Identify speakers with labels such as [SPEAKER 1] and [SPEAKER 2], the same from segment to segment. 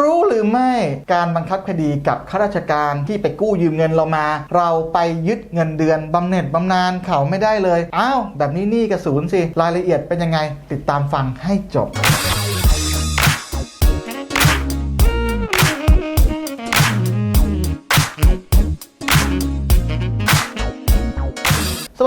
[SPEAKER 1] รู้หรือไม่การบังคับคดีกับข้าราชการที่ไปกู้ยืมเงินเรามา เราไปยึดเงินเดือนบำเหน็จบำนาญเขาไม่ได้เลย อ้าว แบบนี้หนี่กับศูนย์สิ รายละเอียดเป็นยังไง ติดตามฟังให้จบ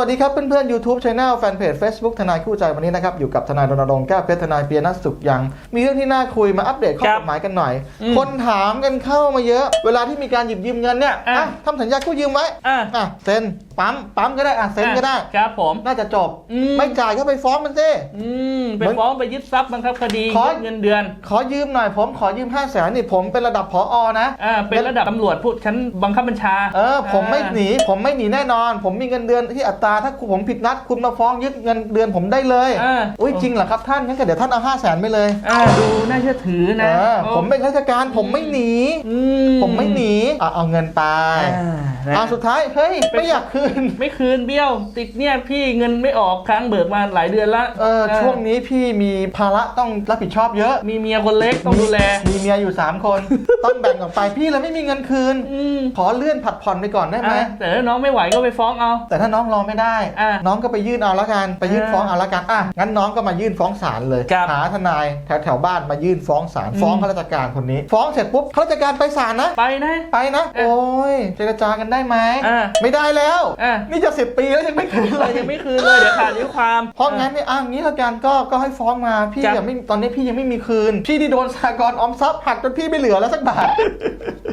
[SPEAKER 1] วัสดีครับเพื่อนๆ YouTube Channel แฟนเพจ Facebook ทนายคู่ใจวันนี้นะครับ อยู่กับทนายรณรงค์แก้วเพชรทนายเปียนัสสุขยัง มีเรื่องที่น่าคุยมาอัปเดตข้อ
[SPEAKER 2] ครั
[SPEAKER 1] ก
[SPEAKER 2] บ
[SPEAKER 1] ฎหมายกันหน่อย
[SPEAKER 2] อืม
[SPEAKER 1] คนถามกันเข้ามาเยอะ เวลาที่มีการหยิบยืมเงินเนี่ย
[SPEAKER 2] อะ
[SPEAKER 1] อะทำสัญญากู้ยืมไว้
[SPEAKER 2] อะ
[SPEAKER 1] อะเซ็นปั๊มปั๊มก็ได้อะเซ็นก็ได้
[SPEAKER 2] ครับผม
[SPEAKER 1] น่าจะจบ
[SPEAKER 2] อืม
[SPEAKER 1] ไม่จ่ายก็ไปฟ้องมันสิ
[SPEAKER 2] อืมไป
[SPEAKER 1] เหมือน
[SPEAKER 2] ฟ้องไปยึดทรัพย์บังคับคดี
[SPEAKER 1] ขอ
[SPEAKER 2] ยึดเงินเดือน
[SPEAKER 1] ขอยืมหน่อยผมขอยืม5 0 0แสนนี่ผมเป็นระดับผออนะ
[SPEAKER 2] อ่าเป็นระดับตำรวจผู้ชั้นบังคับบัญชา
[SPEAKER 1] เออผมไม่
[SPEAKER 2] อ่า
[SPEAKER 1] หนีผมไม่หนีแน่นอน ผมมีเงินเดือนที่อัตราถ้าผมผิดนัดคุณมาฟ้องยึดเงินเดือนผมได้เลย
[SPEAKER 2] อ่า
[SPEAKER 1] อุ้ยจริงเหรอครับท่านงั้นก็เดี๋ยวท่านเอาห้าแสนไปเลย
[SPEAKER 2] อ่าดูน่าเชื่อถือ
[SPEAKER 1] เอ
[SPEAKER 2] นะ
[SPEAKER 1] อผมเป็นข้าราชการผมไม่หนี
[SPEAKER 2] อื
[SPEAKER 1] ผมไม่หนีอะเอาเงินไป
[SPEAKER 2] อ่านะ
[SPEAKER 1] อ่าสุดท้ายเฮ้ยไม่อยากคืน
[SPEAKER 2] ไม่คืนเบี้ยว ติดเนี่ยพี่เงินไม่ออกค้างเบิกมาหลายเดือนละ
[SPEAKER 1] เออช่วงนี้พี่มีภาระต้องรับผิดชอบเยอะ
[SPEAKER 2] มีเมียคนเล็กต้องดูแล
[SPEAKER 1] มีเมียอยู่ 3 คน ต้องแบ่งออกไปพี่เลยไม่มีเงินคืน
[SPEAKER 2] อืม
[SPEAKER 1] ขอเลื่อนผัดผ่อนไปก่อนได้ไหม
[SPEAKER 2] อะแต่ถ้าน้องไม่ไหวก็ไปฟ้องเอา
[SPEAKER 1] แต่ถ้าน้องรอไม่ได้
[SPEAKER 2] อะ
[SPEAKER 1] น้องก็ไปยื่นเอาแล้วกันไปยื่น
[SPEAKER 2] อ่า
[SPEAKER 1] ฟ้องเอาแล้วกันอะงั้นน้องก็มายื่นฟ้องศาลเลย
[SPEAKER 2] ครับ
[SPEAKER 1] หาทนายแถวแถวๆบ้านมายื่นฟ้องศาล
[SPEAKER 2] อืม
[SPEAKER 1] ฟ้องข้าราชการคนนี้ ฟ้องเสร็จปุ๊บข้าราชการไปศาลนะ
[SPEAKER 2] ไปนะ
[SPEAKER 1] ไปนะ
[SPEAKER 2] อะ
[SPEAKER 1] โอ้ยเจรจากันได้ไหม
[SPEAKER 2] อะ
[SPEAKER 1] ไม่ได้แล้ว
[SPEAKER 2] อะ
[SPEAKER 1] นี่จะสิบปีแล้วยังไม่คืนเล
[SPEAKER 2] เรา
[SPEAKER 1] ย
[SPEAKER 2] ยังไม่คืนเลยเดี๋ยวขาดอายุความ
[SPEAKER 1] เพราะงั้นเนี่ยอะงี้ละกันก็ก็ให้ฟ้องมาพี่
[SPEAKER 2] ครับ
[SPEAKER 1] ยังไม่ตอนนี้พี่ยังไม่มีคืน พี่ที่โดนสากลออมทรัพย์หักจนพี่ไม่เหลือแล้วสักบาท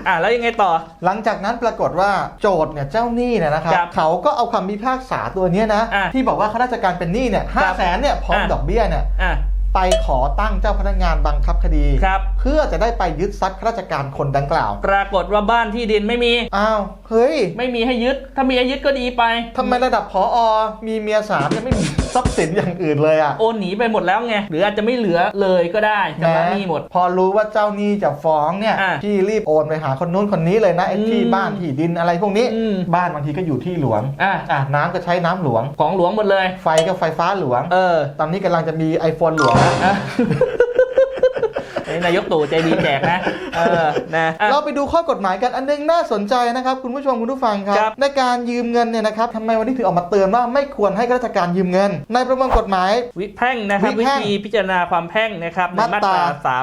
[SPEAKER 2] อะแล้วยังไงต่อ
[SPEAKER 1] หลังจากนั้นปรากฏว่าโจทย์เนี่ยเจ้าหนี้เนี่ยนะครับ
[SPEAKER 2] ครับ
[SPEAKER 1] เขาก็เอาคำพิพากษาตัวเนี้ยนะ
[SPEAKER 2] อะ
[SPEAKER 1] ที่บอกว่าข้าราชการเป็นหนี้เนี่ย
[SPEAKER 2] ครั
[SPEAKER 1] ห้า
[SPEAKER 2] บ
[SPEAKER 1] แสนเนี่ยพร้อม
[SPEAKER 2] อะ
[SPEAKER 1] ดอกเบี้ยเนี่ย
[SPEAKER 2] อะ
[SPEAKER 1] ไปขอตั้งเจ้าพนักงานบังคับคดี
[SPEAKER 2] ครับ
[SPEAKER 1] เพื่อจะได้ไปยึดทรัพย์ข้าราชการคนดังกล่าว
[SPEAKER 2] ปรากฏว่าบ้านที่ดินไม่มี
[SPEAKER 1] อ้าว เฮ้ย
[SPEAKER 2] ไม่มีให้ยึด ถ้ามีให้ยึดก็ดีไป
[SPEAKER 1] ทำไมระดับพออมีเมียสามยังไม่มีทรัพย์สินอย่างอื่นเลยอะ
[SPEAKER 2] โอนหนีไปหมดแล้วไง หรืออาจจะไม่เหลือเลยก็ได้ชำระหนี้หมด
[SPEAKER 1] พอรู้ว่าเจ้าหนี้จะฟ้องเนี่ย
[SPEAKER 2] อะ
[SPEAKER 1] พี่รีบโอนไปหาคนนู้นคนนี้เลยนะไอ้ที่
[SPEAKER 2] อืม
[SPEAKER 1] บ้านที่ดินอะไรพวกนี้
[SPEAKER 2] อืม
[SPEAKER 1] บ้านบางทีก็อยู่ที่หลวง
[SPEAKER 2] อะ
[SPEAKER 1] อะน้ำก็ใช้น้ำหลวง
[SPEAKER 2] ของหลวงหมดเลย
[SPEAKER 1] ไฟก็ไฟฟ้าหลวง
[SPEAKER 2] เออ
[SPEAKER 1] ตอนนี้กำลังจะมี iPhone หลวงนะ
[SPEAKER 2] อะ นี่นายกตู่ใจดีแจกนะเออนะอะ
[SPEAKER 1] เราไปดูข้อกฎหมายกันอันนึงน่าสนใจนะครับ คุณผู้ชมคุณผู้ฟังครั
[SPEAKER 2] ครับบ
[SPEAKER 1] ในการยืมเงินเนี่ยนะครับทำไมวันนี้ถึงออกมาเตือนว่าไม่ควรให้ข้าราชการยืมเงิน ในประมวลกฎหมาย
[SPEAKER 2] วิแพ่งนะครับ
[SPEAKER 1] วิ
[SPEAKER 2] วิ
[SPEAKER 1] แพ่ง
[SPEAKER 2] ธีพิจารณาความแพ่งนะครับใน
[SPEAKER 1] มา
[SPEAKER 2] มา
[SPEAKER 1] ต
[SPEAKER 2] ต
[SPEAKER 1] รา
[SPEAKER 2] รา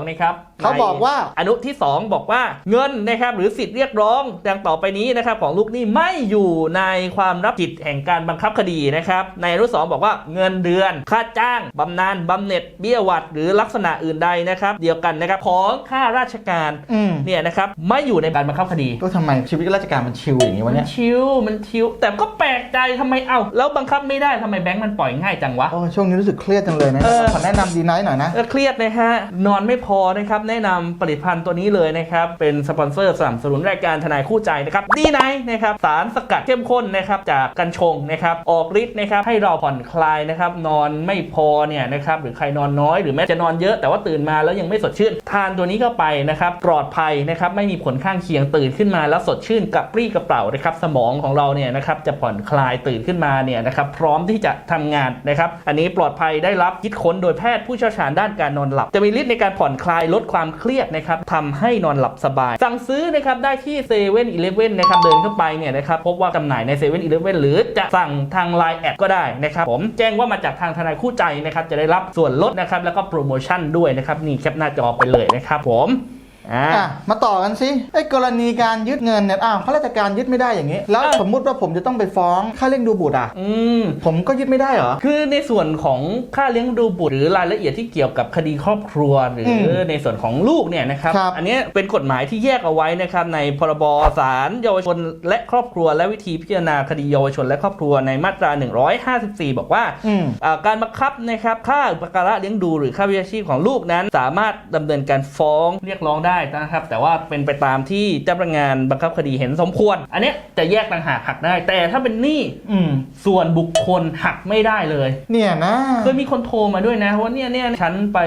[SPEAKER 2] 302นะครับ
[SPEAKER 1] เขาบอกว่า
[SPEAKER 2] ในอนุที่ 2 บอกว่าเงินนะครับหรือสิทธิ์เรียกร้องดังต่อไปนี้นะครับของลูกหนี้ไม่อยู่ในความรับผิดแห่งการบังคับคดีนะครับในอนุสองบอกว่าเงินเดือน ค่าจ้างบำนาญบำเหน็จเบี้ยหวัดหรือลักษณะอื่นใดนะครับ เดียวกันนะครับของข้าราชการ
[SPEAKER 1] อืม
[SPEAKER 2] เนี่ยนะครับไม่อยู่ในการบังคับคดี
[SPEAKER 1] ก็ทำไมชีวิตข้าราชการมันชิลอย่างนี้
[SPEAKER 2] มั
[SPEAKER 1] วะ
[SPEAKER 2] น
[SPEAKER 1] เนี่ย
[SPEAKER 2] ชิวมันชิวแต่ก็แปลกใจทำไมเอ้าแล้วบังคับไม่ได้ทำไมแบงค์มันปล่อยง่ายจังวะ
[SPEAKER 1] โอ้ช่วงนี้รู้สึกเครียดจังเลยนะ
[SPEAKER 2] เออ
[SPEAKER 1] ขอแนะนำดีไนท์หน่อยนะ
[SPEAKER 2] ก็เครียดนะฮะนอนไม่พอนะครับแนะนำผลิตภัณฑ์ตัวนี้เลยนะครับ เป็นสปอนเซอร์สนับสนุนรายการทนายคู่ใจนะครับดีไนนะครับสารสกัดเข้มข้นนะครับจากกัญชงนะครับออกฤทธิ์นะครับให้เราผ่อนคลายนะครับนอนไม่พอเนี่ยนะครับหรือใครนอนน้อยหรือแม้จะนอนเยอะแต่ว่าตื่นมาแล้วยังไม่สดชื่น ทานตัวนี้เข้าไปนะครับปลอดภัยนะครับไม่มีผลข้างเคียงตื่นขึ้นมาแล้วสดชื่นกับปรี้กระเป๋านะครับสมองของเราเนี่ยนะครับจะผ่อนคลายตื่นขึ้นมาเนี่ยนะครับพร้อมที่จะทำงานนะครับอันนี้ปลอดภัยได้รับคิดค้นโดยแพทย์ผู้เชี่ยวชาญด้านการนอนหลับ จะมีฤทธิ์ในการผ่อนคลายลดความความเครียดนะครับทำให้นอนหลับสบาย สั่งซื้อนะครับได้ที่เซเว่นอีเลฟเว่นนะครับเดินเข้าไปเนี่ยนะครับพบว่าจำหน่ายในเซเว่นอีเลฟเว่นหรือจะสั่งทางไลน์แอดก็ได้นะครับผมแจ้งว่ามาจากทางทนายคู่ใจนะครับจะได้รับส่วนลดนะครับแล้วก็โปรโมชั่นด้วยนะครับนี่แคปหน้าจอไปเลยนะครับผม อ่า
[SPEAKER 1] อะมาต่อกันสิไอ้กรณีการยึดเงินเนี่ยอ้าวข้าราชการยึดไม่ได้อย่างนี้ แล้ว
[SPEAKER 2] อะ
[SPEAKER 1] สมมุติว่าผมจะต้องไปฟ้องค่าเลี้ยงดูบุตรอะ
[SPEAKER 2] อืม
[SPEAKER 1] ผมก็ยึดไม่ได้เหรอ
[SPEAKER 2] คือในส่วนของค่าเลี้ยงดูบุตรหรือรายละเอียดที่เกี่ยวกับคดีครอบครัวหรือ
[SPEAKER 1] ม
[SPEAKER 2] ในส่วนของลูกเนี่ยนะครับ
[SPEAKER 1] ครับ
[SPEAKER 2] อันเนี้ยเป็นกฎหมายที่แยกเอาไว้นะครับในพรบศาลเยาวชนและครอบครัว และวิธีพิจารณาคดีเยาวชนและครอบครัวในมาตรา 154 บอกว่า
[SPEAKER 1] อืม
[SPEAKER 2] อ่าการบังคับนะครับค่าอุปการะเลี้ยงดูหรือค่าวิชาชีพของลูกนั้น สามารถดำเนินการฟ้องเรียกร้องได้นะครับ แต่ว่าเป็นไปตามที่เจ้าพนักงานบังคับคดีเห็นสมควร อันเนี้ยจะแยกต่างหากหักได้ แต่ถ้าเป็นหนี้
[SPEAKER 1] อืม
[SPEAKER 2] ส่วนบุคคลหักไม่ได้เลย
[SPEAKER 1] เนี่ยนะ
[SPEAKER 2] เคยมีคนโทรมาด้วยนะว่าเนี่ยเนี่ยฉันไป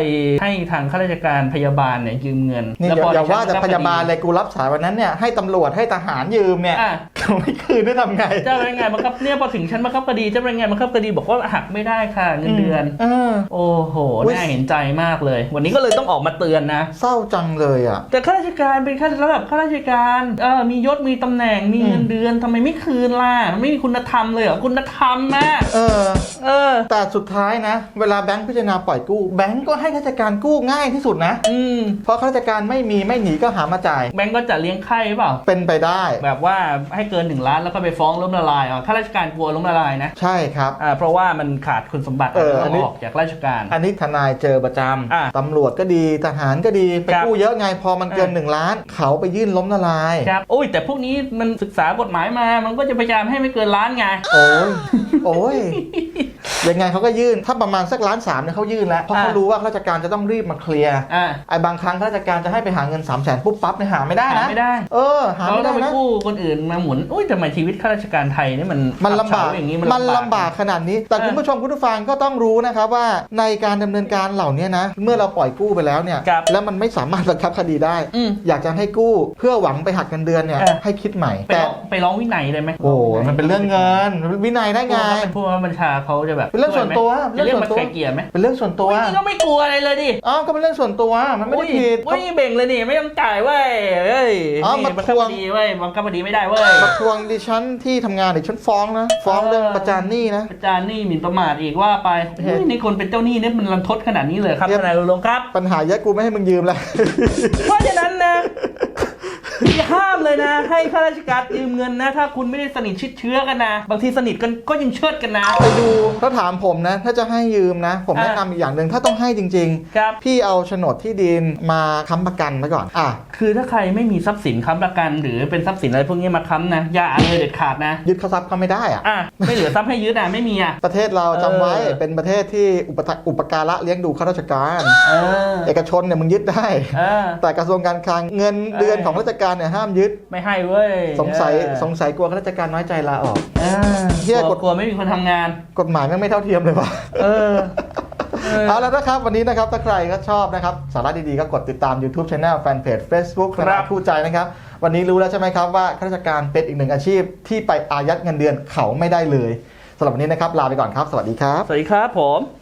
[SPEAKER 2] ให้ทางข้าราชการพยาบาลเนี่ยยืมเงิน
[SPEAKER 1] นี่
[SPEAKER 2] แล้ว
[SPEAKER 1] อย่า
[SPEAKER 2] พ
[SPEAKER 1] อย่าว่า
[SPEAKER 2] ฉัน
[SPEAKER 1] แต่
[SPEAKER 2] รับ
[SPEAKER 1] พยาบาลเลยกูรับสายวันนั้นเนี่ยให้ตำรวจให้ทหารยืมเนี่ย
[SPEAKER 2] อะ
[SPEAKER 1] เขาไม่คืนได้ทำไง
[SPEAKER 2] เจ้าพนักงานบังคับเนี่ยพอถึงชั้นบังคับคดีเจ้าพนักงานบังคับคดีบอกว่าหักไม่ได้ค่ะเงินเดือน
[SPEAKER 1] เออ
[SPEAKER 2] โอ้โห
[SPEAKER 1] อุ๊ย
[SPEAKER 2] น่าเห็นใจมากเลย วันนี้ก็เลยต้องออกมาเตือนนะ
[SPEAKER 1] เศร้าจังเลยอะ
[SPEAKER 2] แต่ข้าราชการเป็นข้าระดับข้าราชการเออมียศมีตำแหน่งมี
[SPEAKER 1] อืม
[SPEAKER 2] เงินเดือนทำไมไม่คืนล่ะมันไม่มีคุณธรรมเลยเหรอคุณธรรมอะ
[SPEAKER 1] เออ
[SPEAKER 2] เออ
[SPEAKER 1] แต่สุดท้ายนะ เวลาแบงค์พิจารณาปล่อยกู้แบงค์ก็ให้ข้าราชการกู้ง่ายที่สุดนะ
[SPEAKER 2] อืม
[SPEAKER 1] เพราะข้าราชการไม่มีไม่หนีก็หามาจ่าย
[SPEAKER 2] แบงก์ก็จะเลี้ยงไข่เปล่า
[SPEAKER 1] เป็นไปได้
[SPEAKER 2] แบบว่าให้เกินหนึ่งล้านแล้วก็ไปฟ้องล้มละลายอะข้าราชการกลัวล้มละลายนะ
[SPEAKER 1] ใช่ครับ
[SPEAKER 2] อ่าเพราะว่ามันขาดคุณสมบัติ
[SPEAKER 1] เอออั
[SPEAKER 2] ต้
[SPEAKER 1] น
[SPEAKER 2] อง
[SPEAKER 1] นี้
[SPEAKER 2] ออกจากราชการ
[SPEAKER 1] อันนี้ทนายเจอประจ
[SPEAKER 2] อะำ
[SPEAKER 1] ตำรวจก็ดีทหารก็ดีไป
[SPEAKER 2] ครับ
[SPEAKER 1] กู้เยอะไงพอมันเกิน
[SPEAKER 2] อะ
[SPEAKER 1] หนึ่งล้าน เขาไปยื่นล้มละลาย
[SPEAKER 2] ครับโอ้ย แต่พวกนี้มันศึกษากฎหมายมา มันก็จะพยายามให้ไม่เกินล้านไง
[SPEAKER 1] โอ้ยโอ้ย ยังไงเขาก็ยื่นถ้าประมาณสักล้านสามเนี่ยเขายื่นแล้วเพราะเขา
[SPEAKER 2] อะ
[SPEAKER 1] รู้ว่าข้าราชการจะต้องรีบมาเคลียร์
[SPEAKER 2] อ่า
[SPEAKER 1] ไอ้บางครั้งข้าราชการจะให้ไปหาเงิน3 0 0แสนปุ๊บปั๊บเนี่ยหาไม่ได้
[SPEAKER 2] หา
[SPEAKER 1] นะ
[SPEAKER 2] ไม่ได้
[SPEAKER 1] เออหา
[SPEAKER 2] เขา
[SPEAKER 1] ไม่
[SPEAKER 2] ต้
[SPEAKER 1] ได้
[SPEAKER 2] องไป
[SPEAKER 1] นะ
[SPEAKER 2] กู้คนอื่นมาหมุนอุ้ยแต่ทำไมชีวิตข้าราชการไทยนี่มัน
[SPEAKER 1] มันลำบาก
[SPEAKER 2] อัเฉอย่างนี้
[SPEAKER 1] มั
[SPEAKER 2] มันน
[SPEAKER 1] ลำ
[SPEAKER 2] ลำ
[SPEAKER 1] บา
[SPEAKER 2] บากก
[SPEAKER 1] ขนาดนี้ แต่
[SPEAKER 2] เออ
[SPEAKER 1] คุณผู้ชมคุณผู้ฟังก็ต้องรู้นะครับว่าในการดำเนินการเหล่านี้นะเมื่อเราปล่อยกู้ไปแล้วเนี่ย
[SPEAKER 2] ครับ
[SPEAKER 1] แล้วมันไม่สามารถบังคับคดีได้
[SPEAKER 2] อืม
[SPEAKER 1] อยากจะให้กู้เพื่อหวังไปหักเงินเดือนเนี่ย
[SPEAKER 2] เออ
[SPEAKER 1] ให้คิดใหม่
[SPEAKER 2] ไป
[SPEAKER 1] แต่
[SPEAKER 2] ร้องไปร้องวินัยได้ไหม
[SPEAKER 1] โอ้มันเป็นเรื่องเงินมันเป็นวินัยได้ไง
[SPEAKER 2] ผู้บังคับบัญชาเขาจะแบบ
[SPEAKER 1] เป็นเรื่องส่วนตัว
[SPEAKER 2] จะเรียก
[SPEAKER 1] เรื่
[SPEAKER 2] มั
[SPEAKER 1] อนงส่วนตัว
[SPEAKER 2] ไกลเกลี่ยไหม
[SPEAKER 1] เป็นเรื่องส่วนตัว
[SPEAKER 2] อุ้ยนี่ก็ไม่กลัวอะไรเลยดิ
[SPEAKER 1] อ้าวก็เป็นเรื่องส่วนตัวมันไม่ได้ผิด
[SPEAKER 2] อุ้ยเบ่งเลยนี่ไม่ต้องจ่ายเว้ยเอ้ย
[SPEAKER 1] อ๋อ
[SPEAKER 2] นี่
[SPEAKER 1] มา
[SPEAKER 2] บัง
[SPEAKER 1] ท
[SPEAKER 2] คับ
[SPEAKER 1] วง
[SPEAKER 2] คดีเว้ยบังคับคดีไม่ได้เว้ย
[SPEAKER 1] มาทวงดิฉันที่ทำงานดิฉันฟ้องนะฟ้องเรื่องประจานหนี้นะ
[SPEAKER 2] ประจานหนี่หมิ่นประมาทอีกว่าไป
[SPEAKER 1] เห็น
[SPEAKER 2] อุ้ยนี่คนเป็นเจ้าหนี้เนี่ยมันรันทดขนาดนี้เลยครับ
[SPEAKER 1] เรียบ
[SPEAKER 2] ทนายรณรงค์ครับ
[SPEAKER 1] ปัญหาเยอะกูไม่ให้มึงยืมแล้ว
[SPEAKER 2] เพราะฉะนั้นนะ อย่าห้ามเลยนะ ให้ข้าราชการยืมเงินนะ ถ้าคุณไม่ได้สนิทชิดเชื้อกันนะ บางทีสนิทกันก็ยังเชิดกันนะ
[SPEAKER 1] ไปดู ถ้าถามผมนะ ถ้าจะให้ยืมนะ ผม
[SPEAKER 2] อะ
[SPEAKER 1] แนะนำอีกอย่างหนึ่งถ้าต้องให้จริง
[SPEAKER 2] ครับ
[SPEAKER 1] ๆพี่เอาโฉนดที่ดินมาค้ำประกันไว้ก่อน อะ
[SPEAKER 2] คือถ้าใครไม่มีทรัพย์สินค้ำประกัน หรือเป็นทรัพย์สินอะไรพวกนี้มาค้ำนะอย่าเลยเด็ดขาดนะ
[SPEAKER 1] ยึดเขาทรัพย์เขาไม่ได้อะ
[SPEAKER 2] อะไม่เหลือทรัพย์ให้ยึดอะไม่มีอะ
[SPEAKER 1] ประเทศเราจำไว้
[SPEAKER 2] เออ
[SPEAKER 1] เป็นประเทศที่อุปทะอุปการะเลี้ยงดูข้าราชการ
[SPEAKER 2] เออ
[SPEAKER 1] เอกชนเนี่ยมึงยึดได้
[SPEAKER 2] เออ
[SPEAKER 1] แต่กระทรวงการคลังเงินเดือน
[SPEAKER 2] เออ
[SPEAKER 1] ของราชการเนี่ยห้ามยึด
[SPEAKER 2] ไม่ให้เว้ย
[SPEAKER 1] สงสัย
[SPEAKER 2] เออ
[SPEAKER 1] สงสัยกลัวข้าราชการน้อยใจลาออก
[SPEAKER 2] เออ
[SPEAKER 1] เหี้ย
[SPEAKER 2] กลัว
[SPEAKER 1] กด
[SPEAKER 2] กลัวไม่มีคนทำงาน
[SPEAKER 1] กฎหมายแม่งไม่เท่าเทียมเลยว่ะ
[SPEAKER 2] เออเออ
[SPEAKER 1] เอาแล้วนะครับ วันนี้นะครับ ถ้าใครก็ชอบนะครับ สาระดี ๆ ก็กดติดตาม YouTube Channel Fanpage Facebook
[SPEAKER 2] ครับ
[SPEAKER 1] คณะคู่ใจนะครับ วันนี้รู้แล้วใช่ไหมครับว่าข้าราชการเป็นอีกหนึ่งอาชีพที่ไปอายัดเงินเดือนเขาไม่ได้เลยสำหรับวันนี้นะครับ ลาไปก่อนครับ สวัสดีครับ
[SPEAKER 2] สวัสดีครับผม